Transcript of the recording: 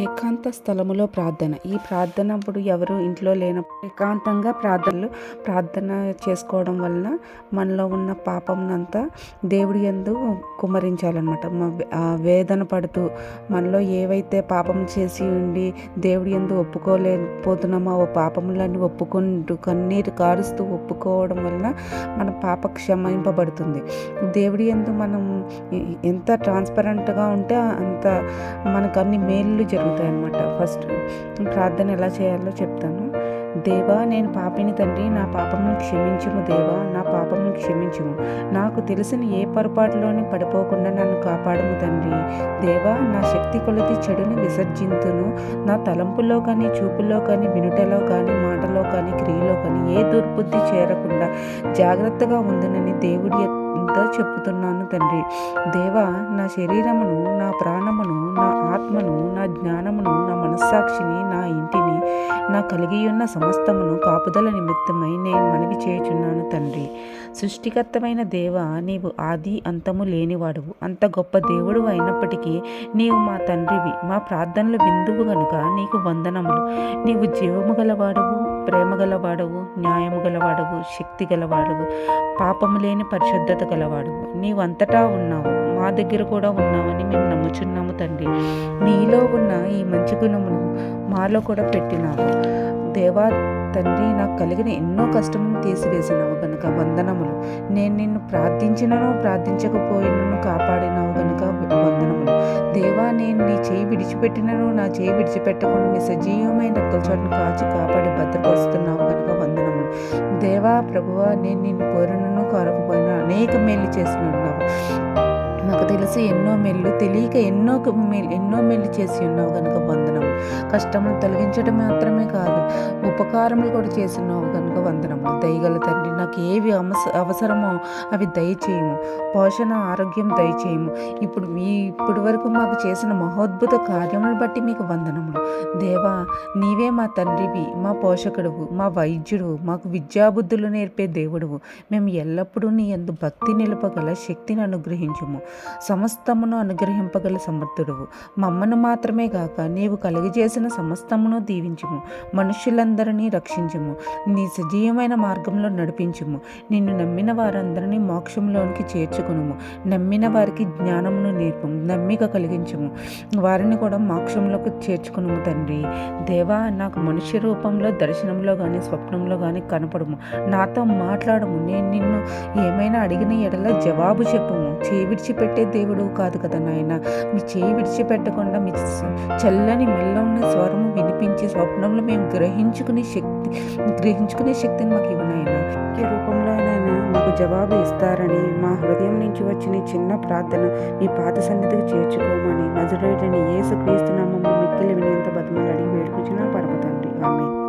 ఏకాంత స్థలములో ప్రార్థన. ఈ ప్రార్థన అప్పుడు ఎవరు ఇంట్లో లేనప్పుడు ఏకాంతంగా ప్రార్థనలు ప్రార్థన చేసుకోవడం వలన మనలో ఉన్న పాపంనంతా దేవుడి ఎందు కుమరించాలన్నమాట. వేదన పడుతూ మనలో ఏవైతే పాపం చేసి ఉండి దేవుడి ఎందు ఒప్పుకోలేకపోతున్నామో ఆ పాపములన్నీ ఒప్పుకుంటూ కన్నీరు కారుస్తూ ఒప్పుకోవడం వలన మన పాప క్షమింపబడుతుంది. దేవుడి ఎందు మనం ఎంత ట్రాన్స్పరెంట్గా ఉంటే అంత మనకు అన్ని మేళ్ళు జరుగుతాయి అన్నమాట ఫస్ట్ ప్రార్థన ఎలా చేయాలో చెప్తాను. దేవా నేను పాపిని తండ్రి నా పాపమును క్షమించుము దేవా నా పాపమును క్షమించుము. నాకు తెలిసిన ఏ పొరపాటులోని పడిపోకుండా నన్ను కాపాడము తండ్రి. దేవా నా శక్తి కొలది చెడుని విసర్జింతును. నా తలంపులో కానీ చూపులో కానీ వినుటలో కానీ మాటలో కానీ క్రియలో కానీ ఏ దుర్బుద్ధి చేరకుండా జాగ్రత్తగా ఉందనని దేవుడి ఎంతో చెప్పుతున్నాను తండ్రి. దేవా నా శరీరమును నా ప్రాణమును నా ఆత్మను నా జ్ఞానమును నా మనస్సాక్షిని నా ఇంటిని నా కలిగి ఉన్న సమస్తమును కాపుదల నిమిత్తమై నేను మనవి చేయుచున్నాను తండ్రి. సృష్టికర్తమైన దేవ నీవు ఆది అంతము లేనివాడువు. అంత గొప్ప దేవుడు అయినప్పటికీ నీవు మా తండ్రివి. మా ప్రార్థనలు విందువు గనుక నీకు వందనములు. నీవు జీవము గలవాడవు ప్రేమ గలవాడవు న్యాయము గలవాడవు శక్తి గలవాడవు పాపము లేని పరిశుద్ధత గలవాడవు. నీవంతటా ఉన్నావు. మా దగ్గర కూడా ఉన్నావని మేము నమ్ముచున్నాము తండ్రి. నీలో ఉన్న ఈ మంచి గుణమును మాలో కూడా పెట్టినావు. దేవా తండ్రి నాకు కలిగిన ఎన్నో కష్టమును తీసివేసినావు కనుక వందనములు. నేను నిన్ను ప్రార్థించినను ప్రార్థించకపోయినను కాపాడినావు కనుక వందనములు. దేవా నేను నీ చేయి విడిచిపెట్టినను నా చేయి విడిచిపెట్టకుండా మీ సజీవమైన రెక్కల చోటును కాచి కాపాడి భద్రపరుస్తున్నావు కనుక వందనములు. దేవా ప్రభువా నేను నిన్ను కోరినను కోరకపోయినా అనేక మేలు చేసినావు నాకు తెలిసి ఎన్నో మెల్లు తెలియక ఎన్నో క- ఎన్నో మెల్లు చేసి ఉన్నావు కనుక వందనం. కష్టమును తొలగించడం మాత్రమే కాదు ఉపకారములు కూడా చేసినావు కనుక వందనము దయగల తండ్రి నాకు ఏవి అవసరమో అవి దయచేయము. పోషణ ఆరోగ్యం దయచేయము. ఇప్పుడు మీ ఇప్పటి వరకు మాకు చేసిన మహోద్భుత కార్యములను బట్టి మీకు వందనములు. దేవా నీవే మా తండ్రివి మా పోషకుడువు మా వైద్యుడు మాకు విద్యాబుద్ధులు నేర్పే దేవుడువు. మేము ఎల్లప్పుడూ నీ ఎందు భక్తి నిలపగల శక్తిని అనుగ్రహించుము. సమస్తమును అనుగ్రహింపగల సమర్థుడువు. మమ్మను మాత్రమే కాక నీవు కలిగి చేసిన సమస్తమును దీవించుము. మనుషులందరినీ రక్షించుము. నీ సజీవమైన మార్గంలో నడిపించుము. నిన్ను నమ్మిన వారందరినీ మోక్షంలోనికి చేర్చుకునుము. నమ్మిన వారికి జ్ఞానమును నేర్పము నమ్మిక కలిగించము. వారిని కూడా మోక్షంలోకి చేర్చుకునుము తండ్రి. దేవా నాకు మనుష్య రూపంలో దర్శనంలో కానీ స్వప్నంలో కానీ కనపడము. నాతో మాట్లాడము. నేను నిన్ను ఏమైనా అడిగిన ఎడల జవాబు చెప్పము. చేయి విడిచిపెట్టే దేవుడు కాదు కదా నాయన. మీ చేయి విడిచిపెట్టకుండా మీ చల్లని మెల్ల చల్లని ఉన్న స్వరము వినిపించి స్వప్నంలో మేము గ్రహించుకునే శక్తి గ్రహించుకునే శక్తిని మాకు ఇవ్వనైనా. ఏ రూపంలోనైనా మాకు జవాబు ఇస్తారని మా హృదయం నుంచి వచ్చిన చిన్న ప్రార్థన మీ పాత సన్నిధికి చేర్చుకోమని నజరేటని యేసు క్రీస్తు నామంలో మిక్కిలి వినేంత బతిమలు అడిగి వేడుకుంటున్నా పరమ తండ్రి. ఆమె